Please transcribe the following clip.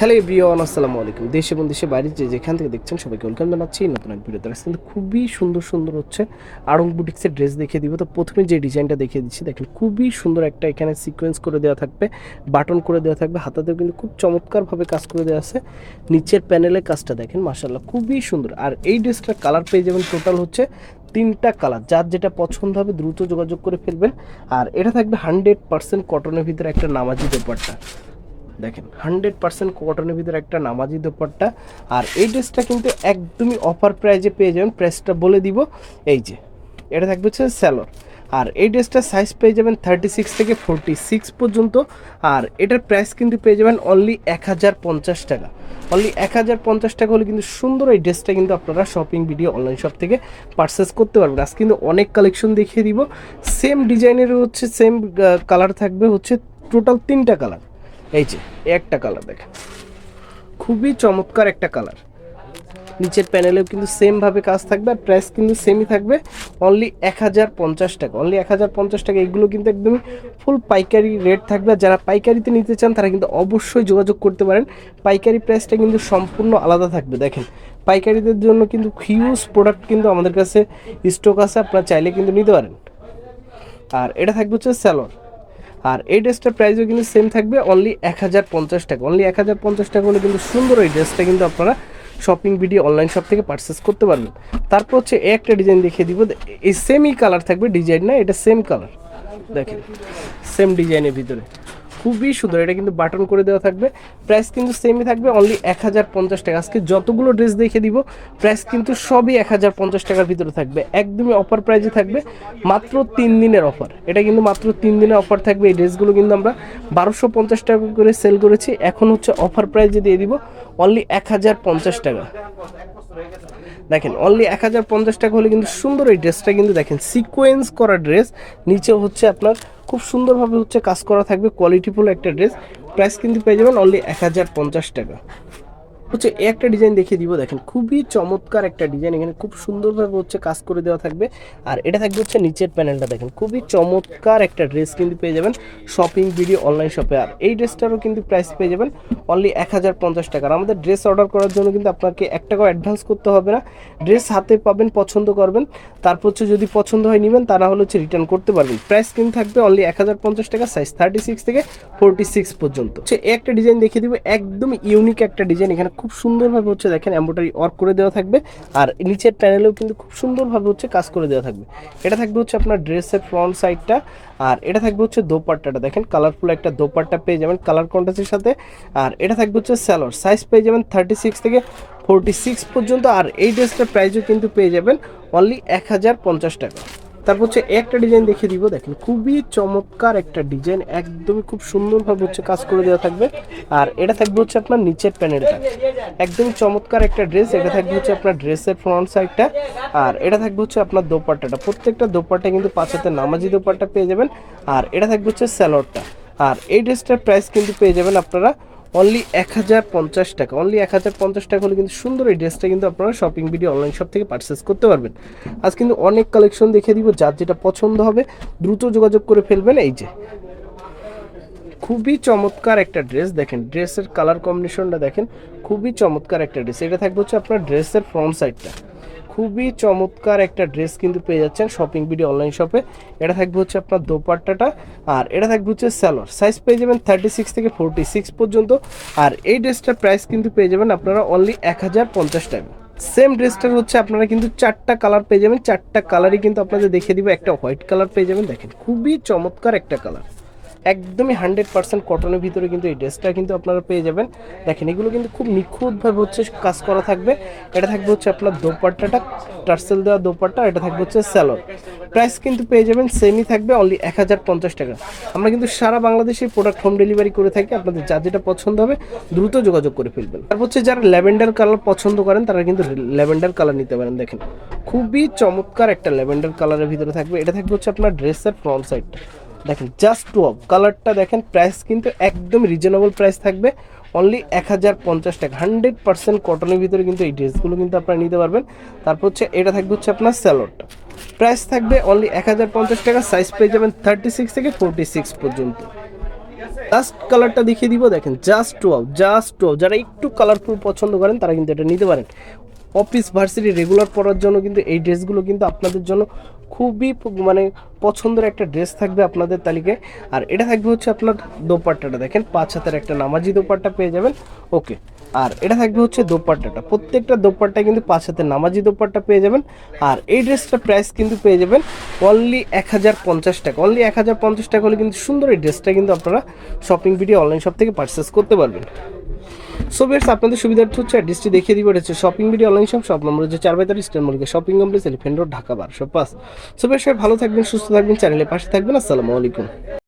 Hello everyone, আসসালামু আলাইকুম। দেশে এবং দেশে বাইরে যে যেখান থেকে দেখছেন সবাইকে ওয়েলকাম জানাচ্ছি নতুন এক ভিডিওতে। আজকে কিন্তু খুবই সুন্দর সুন্দর হচ্ছে আড়ং বুটিক্সের ড্রেস দেখিয়ে দিব। তো প্রথমে যে ডিজাইনটা দেখিয়ে দিচ্ছি, দেখেন খুবই সুন্দর একটা এখানে সিকোয়েন্স করে দেওয়া থাকবে বাটন করে দেওয়া থাকবে। হাতাতেও কিন্তু খুব চমৎকারভাবে কাজ করে দেওয়া আছে। নিচের প্যানেলে কাজটা দেখেন মাসাল্লাহ খুবই সুন্দর। আর এই ড্রেসটার কালার পেয়ে যাবেন টোটাল হচ্ছে তিনটা কালার যার যেটা পছন্দ হবে দ্রুত যোগাযোগ করে ফেলবেন। আর এটা থাকবে হান্ড্রেড পার্সেন্ট কটনের ভিতরে একটা নামাজি দোপাট্টা। দেখেন হান্ড্রেড পার্সেন্ট কটনের ভিতরে একটা নামাজি দোপাট্টা। আর এই ড্রেসটা কিন্তু একদমই অফার প্রাইজে পেয়ে যাবেন। প্রাইসটা বলে দিব, এই যে, এটা থাকবে হচ্ছে স্যালোর আর এই ড্রেসটার সাইজ পেয়ে যাবেন থার্টি সিক্স থেকে ফোরটি সিক্স পর্যন্ত। আর এটার প্রাইস কিন্তু পেয়ে যাবেন অনলি এক হাজার পঞ্চাশ টাকা। অনলি এক হাজার পঞ্চাশ টাকা হলে কিন্তু সুন্দর এই ড্রেসটা কিন্তু আপনারা শপিং ভিডিও অনলাইন শপ থেকে পারচেস করতে পারবেন। আজ কিন্তু অনেক কালেকশন দেখিয়ে দিব। সেম ডিজাইনের হচ্ছে সেম কালার থাকবে হচ্ছে টোটাল তিনটা কালার এই যে একটা কালার দেখেন। খুবই চমৎকার একটা কালার নিচের প্যানেলেও কিন্তু সেমভাবে কাজ থাকবে আর প্রাইস কিন্তু সেমই থাকবে। অনলি এক হাজার পঞ্চাশ টাকা অনলি এক হাজার পঞ্চাশ টাকা। এগুলো কিন্তু একদমই ফুল পাইকারি রেট থাকবে। আর যারা পাইকারিতে নিতে চান, তারা কিন্তু অবশ্যই যোগাযোগ করতে পারেন। পাইকারি প্রাইসটা কিন্তু সম্পূর্ণ আলাদা থাকবে। দেখেন, পাইকারিদের জন্য কিন্তু হিউজ প্রোডাক্ট কিন্তু আমাদের কাছে স্টক আছে। আপনারা চাইলে কিন্তু নিতে পারেন। আর এটা থাকবে হচ্ছে স্যালোর আর এই ড্রেসটার প্রাইসও কিন্তু সেম থাকবে অনলি এক হাজার পঞ্চাশ টাকা। অনলি এক হাজার পঞ্চাশ টাকা হলে কিন্তু সুন্দর এই ড্রেসটা কিন্তু আপনারা শপিং ভিডিও অনলাইন শপ থেকে পারচেস করতে পারবেন। তারপর হচ্ছে একটা ডিজাইন দেখিয়ে দিব, এই সেমই কালার থাকবে ডিজাইন না, এটা সেম কালার দেখেন সেম ডিজাইনের ভিতরে। খুবই সুন্দর। এটা কিন্তু বাটন করে দেওয়া থাকবে। প্রাইস কিন্তু সেমই থাকবে অনলি এক হাজার পঞ্চাশ টাকা। আজকে যতগুলো ড্রেস দেখে দিব প্রাইস কিন্তু সবই এক হাজার পঞ্চাশ টাকার ভিতরে থাকবে। একদমই অফার প্রাইসে থাকবে, মাত্র তিন দিনের অফার এটা কিন্তু মাত্র তিন দিনের অফার থাকবে। এই ড্রেসগুলো কিন্তু আমরা বারোশো পঞ্চাশ টাকা করে সেল করেছি। এখন হচ্ছে অফার প্রাইসে দিয়ে দিব অনলি এক হাজার পঞ্চাশ টাকা। দেখেন অনলি এক হাজার পঞ্চাশ টাকা হলে কিন্তু সুন্দর এই ড্রেসটা কিন্তু দেখেন সিকোয়েন্স করা ড্রেস। নিচে হচ্ছে আপনার খুব সুন্দরভাবে হচ্ছে কাজ করা থাকবে কোয়ালিটিফুল একটা ড্রেস। প্রাইস কিন্তু পেয়ে যাবেন অনলি এক হাজার পঞ্চাশ টাকা। হচ্ছে একটা ডিজাইন দেখিয়ে দিব, দেখেন খুবই চমৎকার একটা ডিজাইন এখানে খুব সুন্দরভাবে হচ্ছে কাজ করে দেওয়া থাকবে। আর এটা থাকবে হচ্ছে নিচের প্যানেলটা দেখেন খুবই চমৎকার একটা ড্রেস কিন্তু পেয়ে যাবেন শপিং ভিডিও অনলাইন শপে আর এই ড্রেসটারও কিন্তু প্রাইস পেয়ে যাবেন অনলি এক হাজার পঞ্চাশ টাকা। আমাদের ড্রেস অর্ডার করার জন্য কিন্তু আপনাকে এক টাকা অ্যাডভান্স করতে হবে না। ড্রেস হাতে পাবেন, পছন্দ করবেন। তারপর হচ্ছে যদি পছন্দ হয় নেবেন, তা না হলে হচ্ছে রিটার্ন করতে পারবেন। প্রাইস কিন্তু থাকবে অনলি এক হাজার পঞ্চাশ টাকা সাইজ থার্টি সিক্স থেকে ফোরটি সিক্স পর্যন্ত। হচ্ছে একটা ডিজাইন দেখিয়ে দিব একদম ইউনিক একটা ডিজাইন এখানে খুব সুন্দরভাবে হচ্ছে দেখেন এম্ব্রয়ডারি ওয়ার্ক করে দেওয়া থাকবে। আর নিচের প্যানেলেও কিন্তু খুব সুন্দরভাবে হচ্ছে কাজ করে দেওয়া থাকবে। এটা থাকবে হচ্ছে আপনার ড্রেসের ফ্রন্ট সাইডটা আর এটা থাকবে হচ্ছে দোপাট্টাটা। দেখেন কালারফুল একটা দোপাট্টা পেয়ে যাবেন কালার কন্ট্রাস্টের সাথে। আর এটা থাকবে হচ্ছে স্যালোর সাইজ পেয়ে যাবেন থার্টি সিক্স থেকে ফোরটি সিক্স পর্যন্ত। আর এই ড্রেসটার প্রাইসও কিন্তু পেয়ে যাবেন অনলি এক হাজার পঞ্চাশ টাকা। তারপর হচ্ছে একটা ডিজাইন দেখিয়ে দিব, দেখেন খুবই চমৎকার একটা ডিজাইন একদমই খুব সুন্দরভাবে হচ্ছে কাজ করে দেওয়া থাকবে। আর এটা থাকবে হচ্ছে আপনার নিচের প্যানেলটা একদমই চমৎকার একটা ড্রেস এটা থাকবে হচ্ছে আপনার ড্রেসের ফ্রন্ট সাইডটা আর এটা থাকবে হচ্ছে আপনার দোপাট্টাটা। প্রত্যেকটা দোপাট্টা কিন্তু পাঁচ হাতে নামাজি দোপাট্টা পেয়ে যাবেন। আর এটা থাকবে হচ্ছে স্যালোডটা আর এই ড্রেসটার প্রাইস কিন্তু পেয়ে যাবেন আপনারা অনলি এক হাজার পঞ্চাশ টাকা। অনলি এক হাজার পঞ্চাশ টাকা হলে কিন্তু সুন্দর এই ড্রেসটা কিন্তু আপনারা শপিং ভিডিও অনলাইন শপ থেকে পারচেস করতে পারবেন। আজ কিন্তু অনেক কালেকশন দেখে দিব, যার যেটা পছন্দ হবে, দ্রুত যোগাযোগ করে ফেলবেন। এই যে, খুবই চমৎকার একটা ড্রেস দেখেন, ড্রেসের কালার কম্বিনেশনটা দেখেন, খুবই চমৎকার একটা ড্রেস। এটা থাকবে হচ্ছে আপনার ড্রেসের ফ্রন্ট সাইডটা খুবই চমৎকার একটা ড্রেস কিন্তু পেয়ে যাচ্ছেন শপিং ভিডিও অনলাইন শপে। এটা থাকবে হচ্ছে আপনার দোপাট্টাটা আর এটা থাকবে হচ্ছে স্যালোর সাইজ পেয়ে যাবেন থার্টি সিক্স থেকে ফোরটি সিক্স পর্যন্ত। আর এই ড্রেসটার প্রাইস কিন্তু পেয়ে যাবেন আপনারা অনলি এক হাজার পঞ্চাশ টাকা। সেম ড্রেসটার হচ্ছে আপনারা কিন্তু চারটা কালার পেয়ে যাবেন। চারটা কালারই কিন্তু আপনাদের দেখিয়ে দিব। একটা হোয়াইট কালার পেয়ে যাবেন। দেখেন, খুবই চমৎকার একটা কালার একদমই হান্ড্রেড পার্সেন্ট কটনের ভিতরে কিন্তু এই ড্রেসটা কিন্তু আপনারা পেয়ে যাবেন। দেখেন, এগুলো কিন্তু খুব নিখুঁতভাবে হচ্ছে কাজ করা থাকবে। এটা থাকবে হচ্ছে আপনার দোপাট্টাটা, টার্সেল দেওয়া দোপাট্টা, এটা থাকবে হচ্ছে স্যালোর প্রাইস কিন্তু পেয়ে যাবেন সেমই থাকবে অনলি এক হাজার পঞ্চাশ টাকা। আমরা কিন্তু সারা বাংলাদেশে প্রোডাক্ট হোম ডেলিভারি করে থাকি, আপনাদের যা যেটা পছন্দ হবে, দ্রুত যোগাযোগ করে ফেলবেন। তারপর হচ্ছে যারা ল্যাভেন্ডার কালার পছন্দ করেন, তারা কিন্তু ল্যাভেন্ডার কালার নিতে পারেন, দেখেন। খুবই চমৎকার একটা ল্যাভেন্ডার কালারের ভিতরে থাকবে। এটা থাকবে হচ্ছে আপনার ড্রেসের ফ্রন্ট সাইডটা দেখেন জাস্ট টু অফ কালারটা দেখেন প্রাইস কিন্তু একদম রিজনেবল প্রাইস থাকবে। অনলি এক হাজার পঞ্চাশ টাকা। হান্ড্রেড পার্সেন্ট কটনের ভিতরে কিন্তু এই ড্রেসগুলো কিন্তু আপনারা নিতে পারবেন। তারপর হচ্ছে, এটা থাকবে হচ্ছে আপনার স্যালোডটা প্রাইস থাকবে অনলি এক হাজার পঞ্চাশ টাকা। সাইজ পেয়ে যাবেন থার্টি সিক্স থেকে ফোরটি সিক্স পর্যন্ত। লাস্ট কালারটা দেখিয়ে দিব, দেখেন জাস্ট টু জাস্ট টু যারা একটু কালারফুল পছন্দ করেন, তারা কিন্তু এটা নিতে পারেন। অফিস ভার্সিটি রেগুলার পরার জন্য কিন্তু এই ড্রেসগুলো কিন্তু আপনাদের জন্য খুবই মানে পছন্দের একটা ড্রেস থাকবে আপনাদের তালিকায়। আর এটা থাকবে হচ্ছে আপনার দোপাট্টাটা দেখেন, পাঁচ হাতের একটা নামাজি দোপাট্টা পেয়ে যাবেন। ওকে, আর এটা থাকবে হচ্ছে দোপাট্টাটা। প্রত্যেকটা দোপাট্টায় কিন্তু পাঁচ হাতের নামাজি দোপাট্টা পেয়ে যাবেন। আর এই ড্রেসটার প্রাইস কিন্তু পেয়ে যাবেন অনলি এক হাজার পঞ্চাশ টাকা। অনলি এক হাজার পঞ্চাশ টাকা হলে কিন্তু সুন্দর এই ড্রেসটা কিন্তু আপনারা শপিং ভিডিও অনলাইন শপ থেকে পারচেস করতে পারবেন। সো আপনাদের সুবিধার্থে হচ্ছে অ্যাড্রেসটি দেখিয়ে দিব। হচ্ছে shopping video online shop shop number হচ্ছে চার বাই তার স্টেন মলিকে shopping complex elephant road Dhaka বারোশো পাঁচ সো বেশ ভালো থাকবেন, সুস্থ থাকবেন চ্যানেলের পাশে থাকবেন। আসসালামু আলাইকুম।